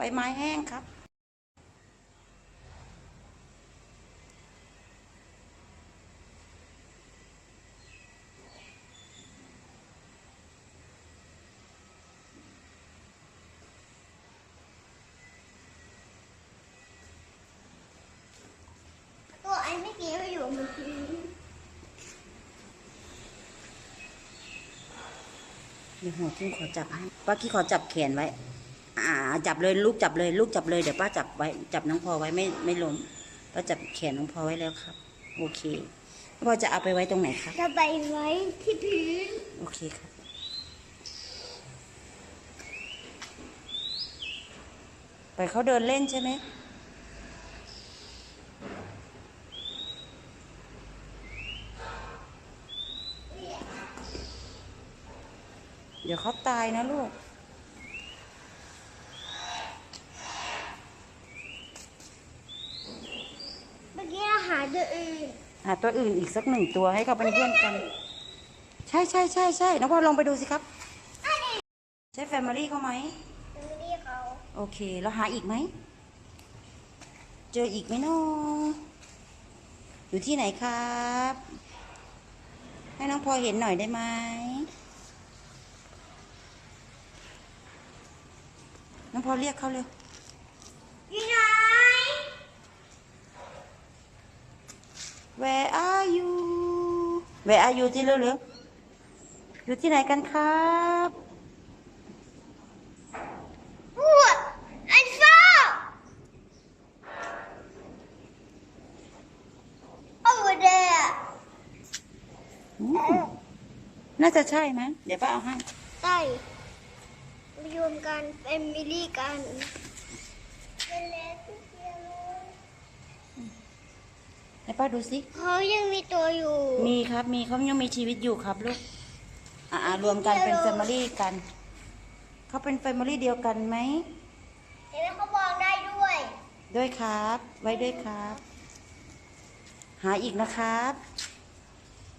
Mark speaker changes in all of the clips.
Speaker 1: ใบไม้แห้งครับ
Speaker 2: ตัวไอ้เมื่อกี้มันอยู่บนพื้น
Speaker 1: เดี๋ยวหัวกุ้งขอจับให้ป้ากี้ขอจับแขนไว้ อ่าจับเลยลูกจับเลย ลูกจับเลยเดี๋ยวป้าจับไว้จับน้องพอไว้ไม่ไม่ล้มป้าจับแขนน้องพอไว้แล้วครับ โอเคน้องพอจะเอาไปไว้ตรงไหนครับ
Speaker 2: จะไปไว้ที่พื้น
Speaker 1: โอเคครับไปเขาเดินเล่นใช่ไหมเดี๋ยวเขาตายนะลูก
Speaker 2: เมื่อกี้เราหาตัว อื่น
Speaker 1: หาตัวอื่นอีกสักหนึ่งตัวให้เขาเป็นเพื่อนกัน ใช่ใช่ใช่ใช่น้องพอลองไปดูสิครับ ใช่แฟมิลี่เขาไหม
Speaker 2: ดูนี่เขา
Speaker 1: โอเค แล้วหาอีกไหม เจออีกไหมน้องอยู่ที่ไหนครับ ให้น้องพลอยเห็นหน่อยได้ไหมน้องพลอยเรียกเขาเร็ว
Speaker 2: อยู่ไหน
Speaker 1: Where are you Where are you ที่เร็วๆอยู่ที่ไหนกันครับ
Speaker 2: พูดไอ้ฟ้า over there
Speaker 1: อืมน่าจะใช่ไหมเดี๋ยวป้าเอาให้
Speaker 2: ใช่มารวมกันเป็นมิลลี่กันเป็นเล็กเดียวเลย
Speaker 1: ให้ป้าดูสิ
Speaker 2: เขายังมีตัวอยู่
Speaker 1: มีครับ มีเขายังมีชีวิตอยู่ครับลูก อ่ารวมกันเป็นแฟมิลี่กัน เขาเป็นแฟมิลี่เดียวกันไหม
Speaker 2: เห็นไหมเขาบอกได้ด้วย
Speaker 1: ด้วยครับ ไว้ด้วยครับ หาอีกนะครับ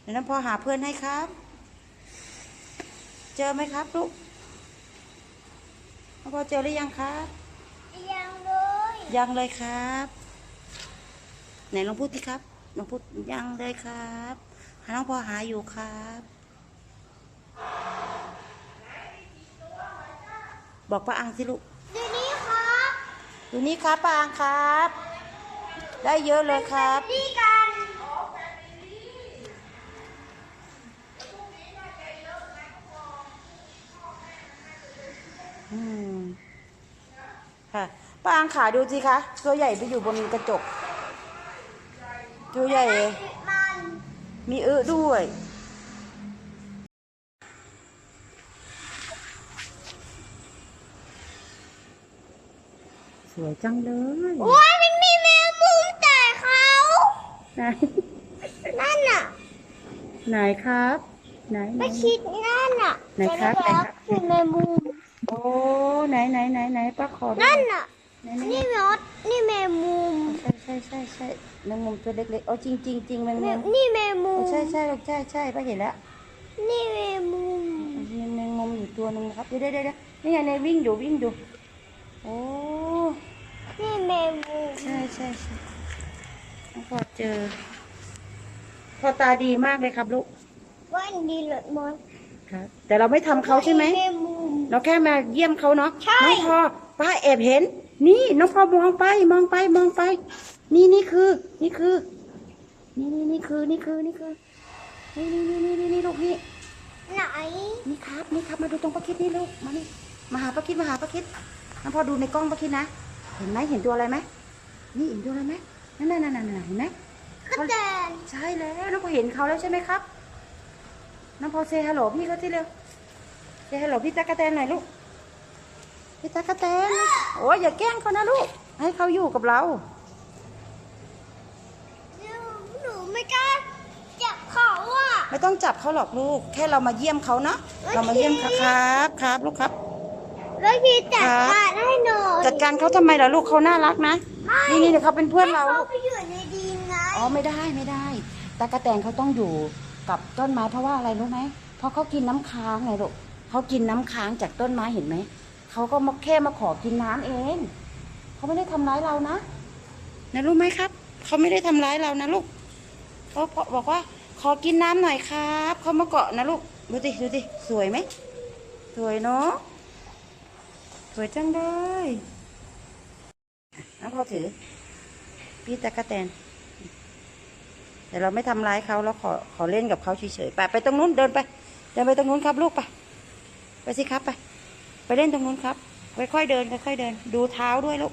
Speaker 1: เดี๋ยวน้ำพอหาเพื่อนให้ครับ เจอไหมครับลูกน้ำพอเจอหรือยังครับ
Speaker 2: ยังเลย
Speaker 1: ยังเลยครับ ไหนลองพูดที่ครับลองพูดยังเลยครับหาน้องพอหาอยู่ครับ บอกป้าอังสิลูก
Speaker 2: ดูนี่ครับ
Speaker 1: ดูนี่ครับป้าอังครับ ได้เยอะเลยครับ
Speaker 2: นี่กัน
Speaker 1: อืมค่ะป้าอังขาดูสิคะตัวใหญ่ไปอยู่บนกระจก ตัวใหญ่
Speaker 2: มัน
Speaker 1: มีอึด้วยสวยจังเลย
Speaker 2: โอ้ยมันมีแมวมุมแต่เขา
Speaker 1: ไหน
Speaker 2: นั่นน่ะ
Speaker 1: ไหนครับ ไหนไหน
Speaker 2: ไม่คิดนั่นน่ะ
Speaker 1: ไหนครับ
Speaker 2: แต่แล้วคือแมวมุม
Speaker 1: โอ้ไหนไหนไหนไหนป้าขอดู
Speaker 2: นั่นน่ะ
Speaker 1: ไหนไหน
Speaker 2: นี่มดนี่แมวมุม
Speaker 1: ใช่ใช่ใช่ใช่ แมงมุมตัวเล็กๆโอ้จริงจริงจริงแมง
Speaker 2: แม
Speaker 1: มุ
Speaker 2: ว
Speaker 1: ม
Speaker 2: นี่แมวมุ
Speaker 1: โอ้
Speaker 2: ม
Speaker 1: ใช่ใช่ใช่ใช่ป้าเห็นแล้ว
Speaker 2: นี่แมวมุม
Speaker 1: มีแมงมุมอยู่ตัวหนึ่งนะครับเดี๋ยวเดี๋ยวเดี๋ยวนี่ไงในวิ่งอยู่วิ่งอยู่โอ้
Speaker 2: นี่แมวมุม
Speaker 1: ใช่ใช่ใช่น้องพอเจอ พอตาดีมากเลยครับลูก
Speaker 2: วันดีหลดมด
Speaker 1: ครับแต่เราไม่ทำเขาใช่ไหม
Speaker 2: แมวมุม
Speaker 1: เราแค่มาเยี่ยมเขาเนาะ
Speaker 2: ใช่
Speaker 1: น้องพอป้าแอบเห็น นี่น้องพอมองไปมองไปมองไปนี่นี่คือ นี่คือ นี่นี่นี่คือ นี่คือ นี่คือ นี่นี่นี่นี่นี่นี่ลูกนี่
Speaker 2: ไหน
Speaker 1: นี่ครับนี่ครับมาดูตรงป้าคิดนี่ลูกมานี่มาหาป้าคิดมาหาป้าคิดน้องพอดูในกล้องป้าคิดนะเห็นไหมเห็นตัวอะไรไหมนี่เห็นตัวอะไรไหมนั่นนั่นนั่นนั่นเห็นไหม
Speaker 2: ข้าแดน
Speaker 1: ใช่แล้วน้องพอเห็นเขาแล้วใช่ไหมครับน้องพอเซฮัลโหลพี่เขาที่เร็วเซฮัลโหลพี่ตะกะแตนหน่อยลูกพี่ตะกะแตนโอ้ยอย่าแกล้งเขานะลูกให้เขาอยู่กับเรา
Speaker 2: หนูไม่กล้าจับเขาอะ
Speaker 1: ไม่ต้องจับเขาหรอกลูก แค่เรามาเยี่ยมเขานะเรามาเยี่ยมเขาครับครับลูกครับ
Speaker 2: แล้วพี่จัด
Speaker 1: ครับ
Speaker 2: การให้หน่อย
Speaker 1: จัดการเขาทำไมล่ะลูกเขาน่ารักนะนี่นี่เดี๋ยวเขาเป็นเพื่อนเรา
Speaker 2: ให้
Speaker 1: ลู
Speaker 2: เขา
Speaker 1: ก
Speaker 2: ไปอยู่ในดินไง
Speaker 1: อ๋อไม่ได้ไม่ได้ตากะแตนเขาต้องอยู่กับต้นไม้เพราะว่าอะไรรู้ไหมเพราะเขากินน้ำค้างไงลูกเขากินน้ำค้างจากต้นไม้เห็นไหมเขาก็มาแค่มาขอกินน้ำเองเขาไม่ได้ทำร้ายเรานะนะรู้ไหมครับเขาไม่ได้ทำร้ายเรานะลูกเขาบอกว่าข อกินน้ำหน่อยครับ เขามาเกาะนะลูก ดูดิดูดิสวยไหม สวยเนาะ สวยจังเลยน้องพอถือ พี่ตะกะแตน แต่เราไม่ทำร้ายเขาเราขอขอเล่นกับเขาเฉยๆ ไปไปตรงนู้นเดินไป เดินไปตรงนู้นครับลูกไป ไปสิครับไป ไปเล่นตรงนู้นครับ ค่อยๆเดินค่อยๆเดิน ดูเท้าด้วยลูก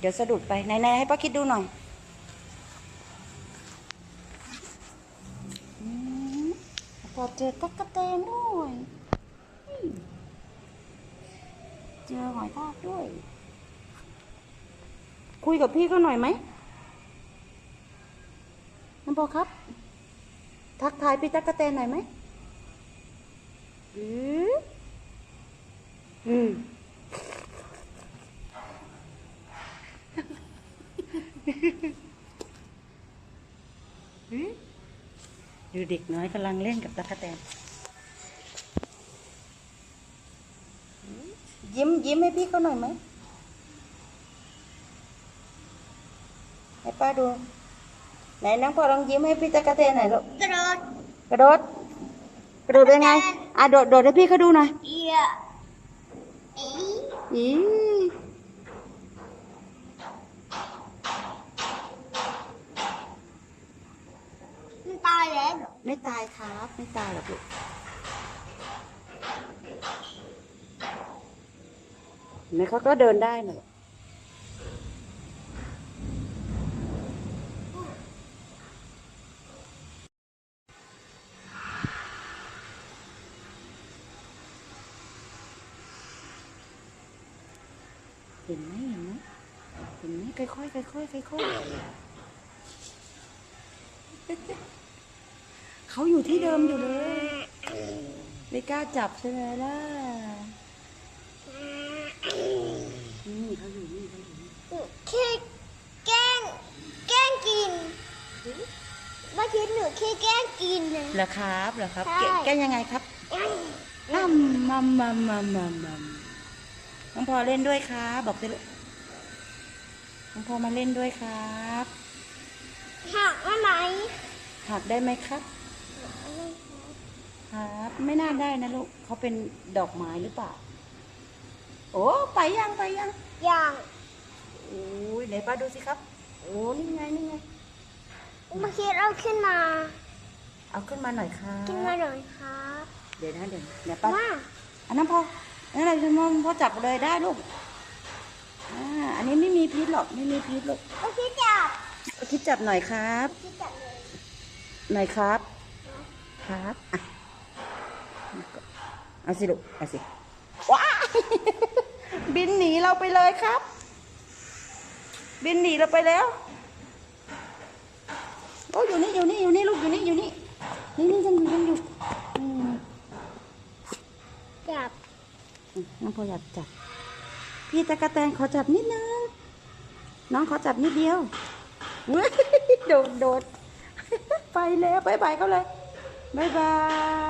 Speaker 1: เดี๋ยวสะดุดไปไหนๆให้ป้าคิดดูหน่อยอืม เจอตั๊กแตนด้วย เจอหอยทากด้วย คุยกับพี่เขาหน่อยไหมน้ำพอครับ ทักทายพี่ตั๊กแตนหน่อยไหมอืออืม ดูเด็กน้อยกำลังเล่นกับตะกะแตน ยิ้มยิ้มให้พี่เขาหน่อยไหมให้ป้าดู ไหนน้องพอลองยิ้มให้พี่ตะกะแตนหน่อยลูก
Speaker 2: กระโดด
Speaker 1: กระโดดกระโดดเป็นไงอะโดดโดดให้พี่เขาดูหน่อย
Speaker 2: เอียอี
Speaker 1: อี
Speaker 2: มันตายแล้วเหรอ
Speaker 1: ไม่ตายครับ ไม่ตายหรอกลูกเห็นไหมเขาก็เดินได้นะลูกเห็นไหมเห็นไหมเห็นไหมค่อยๆค่อยๆค่อยๆ เขาอยู่ที่เดิมอยู่เลยไม่กล้าจับใช่ไหมล่ะนี่เขาอยู่นี่เขาอยู่นี่
Speaker 2: แค่แกล้งแกล้งกินเมื่อกี้หนูแค่แกล้งกินนะ
Speaker 1: เหรอครับเหรอครับ
Speaker 2: ใช่
Speaker 1: แกแกยังไงครับอ้ำมัมมัมมัมมัมมัมน้องพอเล่นด้วยครับบอกสิลูกน้องพอมาเล่นด้วยครับ
Speaker 2: หักได้ไหม
Speaker 1: หักได้ไหมครับ ครับ ไม่น่าได้นะลูกเขาเป็นดอกไม้หรือเปล่า โอ้ไปยังไปยัง
Speaker 2: อย่าง
Speaker 1: โอ้ยไหนป้าดูสิครับ โอ้นี่ไงนี่ไง
Speaker 2: เมื่อกี้เราขึ้นมา
Speaker 1: เอาขึ้นมาหน่อยครับ
Speaker 2: ขึ้นมาหน่อยครับ
Speaker 1: เดี๋ยวนะเดี๋ยวเดี๋ยวป้า
Speaker 2: ว่า
Speaker 1: อันนั้นพออันนั้นเราจะมองพอจับเลยได้ลูกอ่าอันนี้ไม่มีพิษหรอกไม่มีพิษลูก
Speaker 2: เมื่อกี้จับ
Speaker 1: เอาคิดจับหน่อยครับ
Speaker 2: เมื่อกี้จับเลย
Speaker 1: หน่อยครับ ครับอะ เอาสิลูกเอาสิว้ายบินหนีเราไปเลยครับ บินหนีเราไปแล้วโอ้อยู่นี่อยู่นี่อยู่นี่ลูกอยู่นี่อยู่นี่นี่นี่ยังอยู่ยังอยู่อืม
Speaker 2: จับ
Speaker 1: น้องพออยากจับพี่ตะกะแตนขอจับนิดนึงน้องขอจับนิดเดียวเว้ยโดดโดดไปแล้วบายบายเขาเลยบายบาย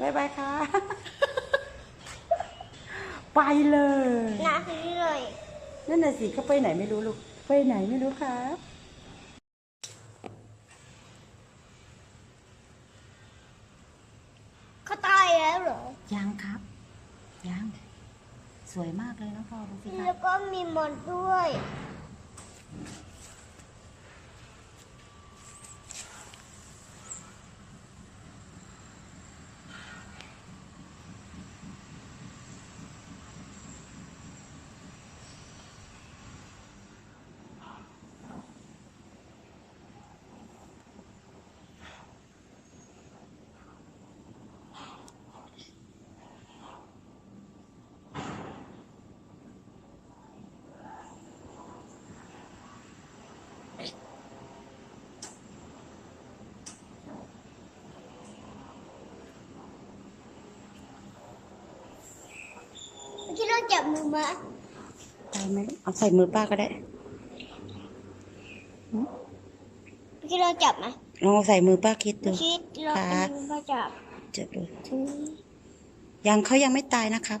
Speaker 1: บายบายค่ะ ไปเลย
Speaker 2: หนาทีนี้เลย
Speaker 1: นั่นน่ะสิเขาไปไหนไม่รู้ลูก ไปไหนไม่รู้ครับ
Speaker 2: เขาตายแล้วเหรอ
Speaker 1: ยังครับ ยัง สวยมากเลยน้องพอดูสิค
Speaker 2: แล้
Speaker 1: รับ
Speaker 2: วก็มีมอนด้วย จับมือมา
Speaker 1: ไปไหมเอาใส่มือป้าก็ได้
Speaker 2: เมื่อกี้เราจับไหม
Speaker 1: ลองเอาใส่มือป้าคิดดู
Speaker 2: คิดเรา
Speaker 1: ค่ะ
Speaker 2: เป็นมือมาจับ
Speaker 1: เจ็บดู
Speaker 2: ถึง
Speaker 1: ยังเขายังไม่ตายนะครับ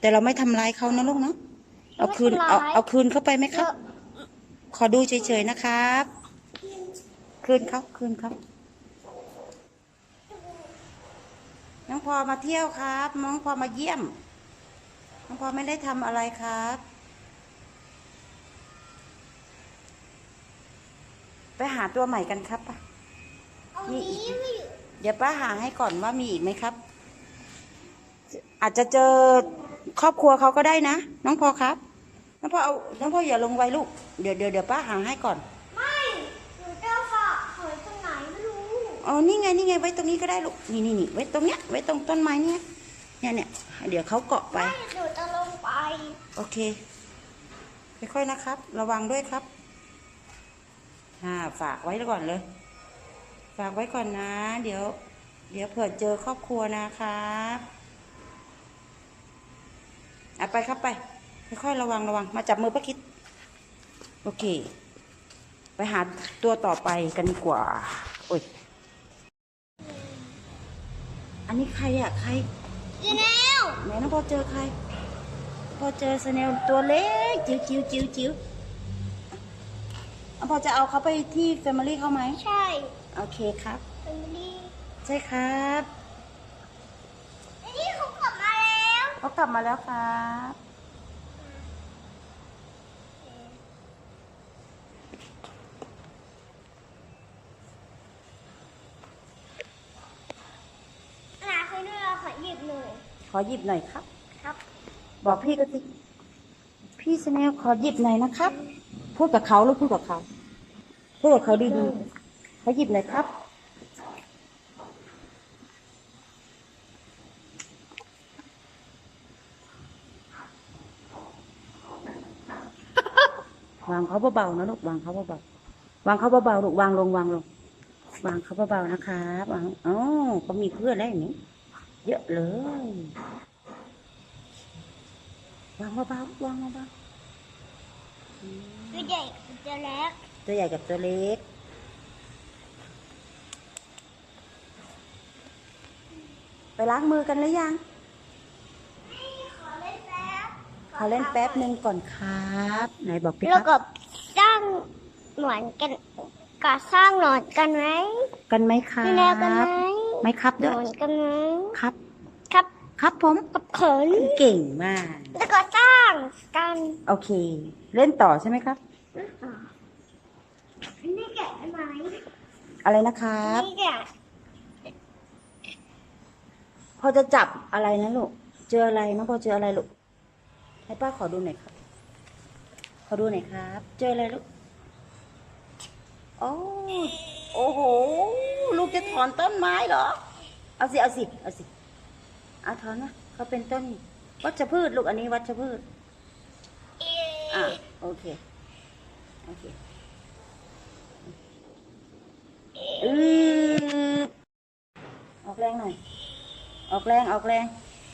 Speaker 1: แต่เราไม่ทำร้ายเขานะลูกเนาะเอาคืนเอาเอาคืนเข้าไปไหมครับ ขอดูเฉยๆนะครับ คืนเขาคืนเขาน้องพอมาเที่ยวครับ น้องพอมาเยี่ยม น้องพอไม่ได้ทำอะไรครับ ไปหาตัวใหม่กันครับป่ะ
Speaker 2: เอานี้ไม่อยู่
Speaker 1: เดี๋ยวป้าหาให้ก่อนว่ามีอีกไหมครับ อาจจะเจอครอบครัวเขาก็ได้นะ น้องพอครับ น้องพอเอา น้องพออย่าลงไว้ลูก เดี๋ยวเดี๋ยวเดี๋ยวป้าหาให้ก่อน
Speaker 2: ไม่หนูเจ้าค่ะหอยตรงไหนไม่รู้
Speaker 1: อ๋อ นี่ไง นี่ไง ไว้ตรงนี้ก็ได้ลูก นี่นี่นี่ไว้ตรงเนี้ย ไว้ตรงต้นไม้เนี้ยเนี่ยเนี่ยเดี๋ยวเขาเกาะไป
Speaker 2: ไม่หนูจะลงไป
Speaker 1: โอเคค่อยๆนะครับ ระวังด้วยครับอ่าฝากไว้ก่อนเลย ฝากไว้ก่อนนะ เดี๋ยว เดี๋ยวเผื่อเจอครอบครัวนะครับอะไปครับไปค่อยๆระวังระวัง มาจับมือป้าคิด โอเค ไปหาตัวต่อไปกันดีกว่า โอ้ย อันนี้ใครอะใคร
Speaker 2: จีเนล
Speaker 1: ไหนน้องพอเจอใคร พอเจอสเนลตัวเล็กจิ๋วจิ๋วจิ๋วจิ๋วน้องพอจะเอาเขาไปที่แฟมิลี่เขาไหม
Speaker 2: ใช่
Speaker 1: โอเคครับ
Speaker 2: เฟมิลี่
Speaker 1: ใช่ครับ
Speaker 2: ไอ้นี่เขากลับมาแล้ว
Speaker 1: เขากลับมาแล้วครับ
Speaker 2: นาคุยด้วยเราขอหยิบหน่อย
Speaker 1: ขอหยิบหน่อยครับ
Speaker 2: ครับ
Speaker 1: บอกพี่ก็สิพี่สเนลขอหยิบหน่อยนะครับ พูดกับเขาหรือพูดกับเขา พูดกับเขาดีๆขอหยิบหน่อยครับ วางเขาเบาๆนะลูกวางเขาเบาๆวางเขาเบาๆลูกวางลงวางลงวางเขาเบาๆนะครับวางอ๋อเขามีเพื่อนแล้วอย่างนี้ เยอะเลย วางเบาๆวางเบา
Speaker 2: ตัวใหญ่กับตัวเล็ก
Speaker 1: ๆตัวใหญ่กับตัวเล็ก ไปล้างมือกันหรือยัง
Speaker 2: ขอเล่นแป๊บ
Speaker 1: ขอเล่นแป๊บหนึ่งก่อนครับไหนบอกพี่ค
Speaker 2: แล้ว
Speaker 1: รับ
Speaker 2: ก็สร้างหนอนกันก็สร้างหนอนกันไหม
Speaker 1: กันไหมครั
Speaker 2: มีแนวกันไหม
Speaker 1: บไม่ครับ
Speaker 2: หน
Speaker 1: ด้ว
Speaker 2: อยนกันไหม
Speaker 1: ครับ
Speaker 2: ครับ
Speaker 1: ครับผม
Speaker 2: กับเขิน
Speaker 1: เก่งมาก
Speaker 2: แล้วก็สร้างกัน
Speaker 1: โอเค เล่นต่อใช่ไหมครับ
Speaker 2: นี่แกะได้ไหม
Speaker 1: อะไรนะครับ
Speaker 2: นี่แกะ
Speaker 1: พอจะจับอะไรนะลูก เจออะไรน้องพอเจออะไรลูก ให้ป้าขอดูหน่อยครับ ขอดูหน่อยครับ เจออะไรลูกโอ้โอ้โห ลูกจะถอนต้นไม้เหรอ เอาสิ เอาสิ เอาสิ เอาถอนนะเขาเป็นต้นวัชพืชลูกอันนี้วัชพืช
Speaker 2: เอ๊
Speaker 1: อะะโอเคโอเคอือออกแรงหน่อยออกแรงออกแรง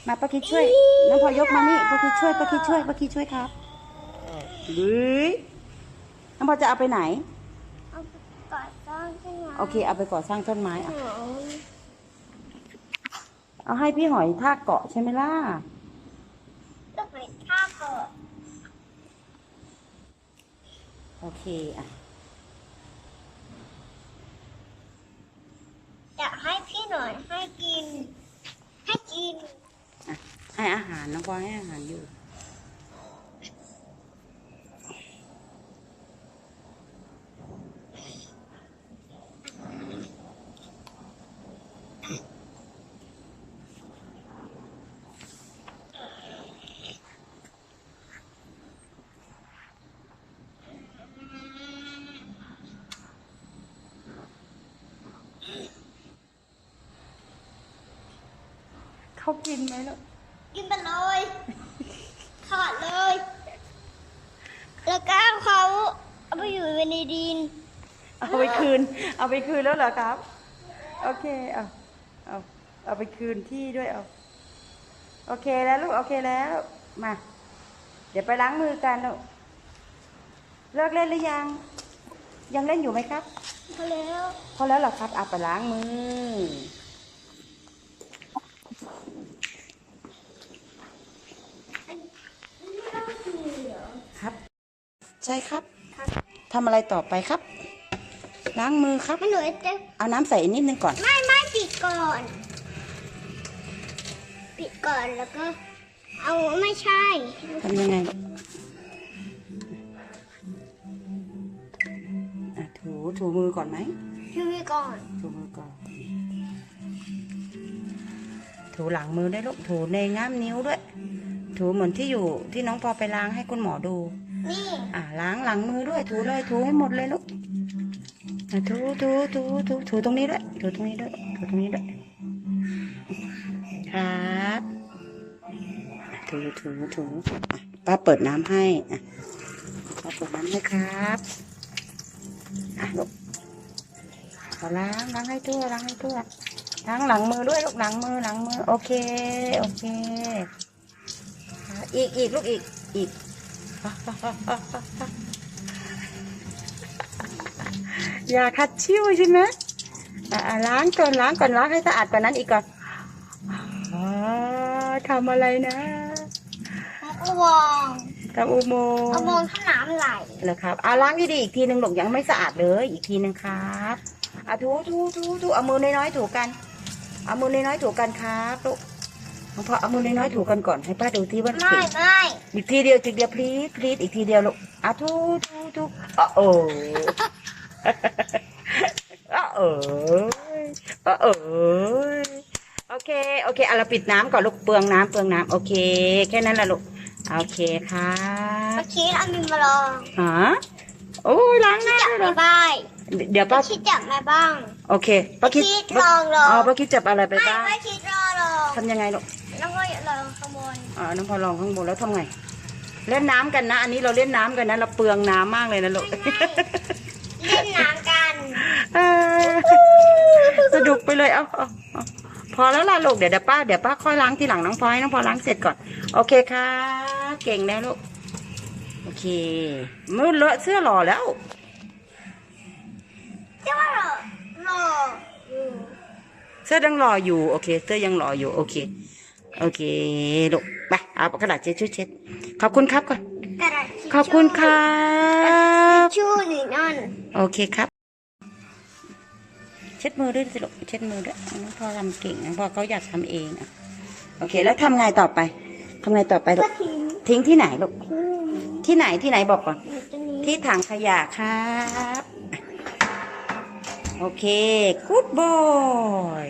Speaker 1: มาป้าคิดช่วยน้องพอยกมานี่ป้าคิดช่วยป้าคิดช่วยป้าคิดช่วยครับหรือน้องพอจะเอาไปไหน
Speaker 2: เอาไปก่อสร้างขึ้นมา
Speaker 1: โอเคเอาไปก่อสร้างต้นไม้อะ
Speaker 2: หนอน
Speaker 1: เอาให้พี่หอยท่ากเกาะใช่ไหมล่ะ
Speaker 2: ต้องไปท่าเกิด
Speaker 1: โอเคอะ
Speaker 2: อยากให้พี่หน่อยให้กิน ให้กิน
Speaker 1: อะให้อาหารน้องพอให้อาหารอยู่ กินไหมลูก
Speaker 2: กินไปเลยถอดเลย แล้วก็เขาเอาไปอยู่ในดิน
Speaker 1: เอาไปคืน เอาไปคืนแล้วเหรอครับ โอเค เอาเอาเอาไปคืนที่ด้วยเอา โอเคแล้วลูก โอเคแล้ว มา เดี๋ยวไปล้างมือกันลูก เลิกเล่นหรือยัง ยังเล่นอยู่ไหมครับ
Speaker 2: พอแล้ว
Speaker 1: พอแล้วเหรอครับเอาไปล้างมือ ใช่ครับ
Speaker 2: ครับ
Speaker 1: ทำอะไรต่อไปครับ ล้างมือครับ
Speaker 2: ให้หนูจะ
Speaker 1: เอาน้ำใส่อีกนิดนึงก่อน
Speaker 2: ไม่ไม่ปิดก่อน ปิดก่อนแล้วก็ เอาไม่ใช่
Speaker 1: ทำยังไงอะถูถูมือก่อนไหม
Speaker 2: ช่วยก่อน
Speaker 1: ถูมือก่อน ถูหลังมือด้วยลูก ถูในง่ามนิ้วด้วย ถูเหมือนที่อยู่ที่น้องพอไปล้างให้คุณหมอดู
Speaker 2: นี่
Speaker 1: อ่าล้างหลังมือด้วยถูเลยถูให้หมดเลยลูกอะถูถูถูถูถูตรงนี้ด้วยถูตรงนี้ด้วยถูตรงนี้ด้วยครับถูถูถูอะป้าเปิดน้ำให้อะป้าเปิดน้ำให้ครับอะลูกเอาล้างล้างให้ทั่วล้างให้ทั่วล้างหลังมือด้วยลูกหลังมือหลังมือโอเคโอเคอีกอีกลูกอีกอีก อย่าคัดชิวใช่ไหมอะอะล้างก่อนล้างก่อนล้างให้สะอาดกว่านั้นอีกก่อนอ๋อทำอะไรนะ
Speaker 2: เอาวอง
Speaker 1: ทำอุโมง
Speaker 2: เอาวอง
Speaker 1: ค์
Speaker 2: ถ้าน้ำไหล
Speaker 1: เหรอครับเอาล้างดีๆอีกทีหนึ่งหลกยังไม่สะอาดเลย อีกทีหนึ่งครับอะถูถูถูถูเอามือน้อยๆถูกัน เอามือน้อยๆถูกันครับลูก น้องพ่อเอามือน้อยๆถูกันก่อนให้ป้าดูที่ว่า
Speaker 2: ไม่
Speaker 1: เก่ง
Speaker 2: ไม่
Speaker 1: อีกทีเดียวทีเดียวพลีดพลีดอีกทีเดียวลูกอะทูทูทูอะโอ้อะเอออะเออโอเคโอเคอะเราปิดน้ำก่อนลูกเปลืองน้ำเปลืองน้ำโอเค แค่นั้นแหละลูกโอเคครั
Speaker 2: เมื่
Speaker 1: บ
Speaker 2: อกี้เอามีมาลอง
Speaker 1: ฮะโอ้ยล้างหน้า
Speaker 2: จับ
Speaker 1: ด้วยเหร
Speaker 2: ไม่
Speaker 1: อ
Speaker 2: บ้าย
Speaker 1: เดี๋ยวป้า
Speaker 2: คิดจับแม่บ้าง
Speaker 1: โอเคป้าคิด
Speaker 2: คิดลองลอง
Speaker 1: อ๋อป้าคิดจับอะไรไป
Speaker 2: ไม่
Speaker 1: บ้าง
Speaker 2: ไม่คิดรอลอง
Speaker 1: ทำยังไงลูก
Speaker 2: แล้วก็ลองขโมย
Speaker 1: อ๋อน้องพอลองข้างบนแล้วทำไง เล่นน้ำกันนะ อันนี้เราเล่นน้ำกันนะ เราเปลืองน้ำมากเลยนะลูก
Speaker 2: เล่นน้ำกัน
Speaker 1: เออสนุกไปเลย เอาเอาเอาพอแล้วล่ะลูก เดี๋ยวเดี๋ยวป้า เดี๋ยวป้าค่อยล้างทีหลังน้องพลอยน้องพลอยล้างเสร็จก่อน โอเคค่ะ เก่งแล้วลูก โอเคมือเลอะเสื้อหล่อแล้ว
Speaker 2: เจ้าว่ารอรออยู่
Speaker 1: เสื้อยังหล่ออยู่ โอเค เสื้อยังหล่ออยู่ โอเค โอเคลูกไปเอากระดาษเช็ดชู่เช็ด ขอบคุณครับก่อน
Speaker 2: กระดาษทิชชู่
Speaker 1: ขอบคุณครับ
Speaker 2: ทิชชู่หรือนั่น
Speaker 1: โอเคครับ เช็ดมือด้วยสิลูกเช็ดมือด้วยน้องพ่อทำเก่งน้องพ่อเขาอยากทำเองอะโอเค แล้วทำไงต่อไปทำไงต่อไปลู
Speaker 2: ก็
Speaker 1: ก
Speaker 2: ทิ้ง
Speaker 1: ทิ้งที่ไหนลูก
Speaker 2: ทิ้ง
Speaker 1: ที่ไหนที่ไหนบอกก่อน
Speaker 2: อยู่ตรงนี้
Speaker 1: ที่ถังขยะครับ โอเค good boy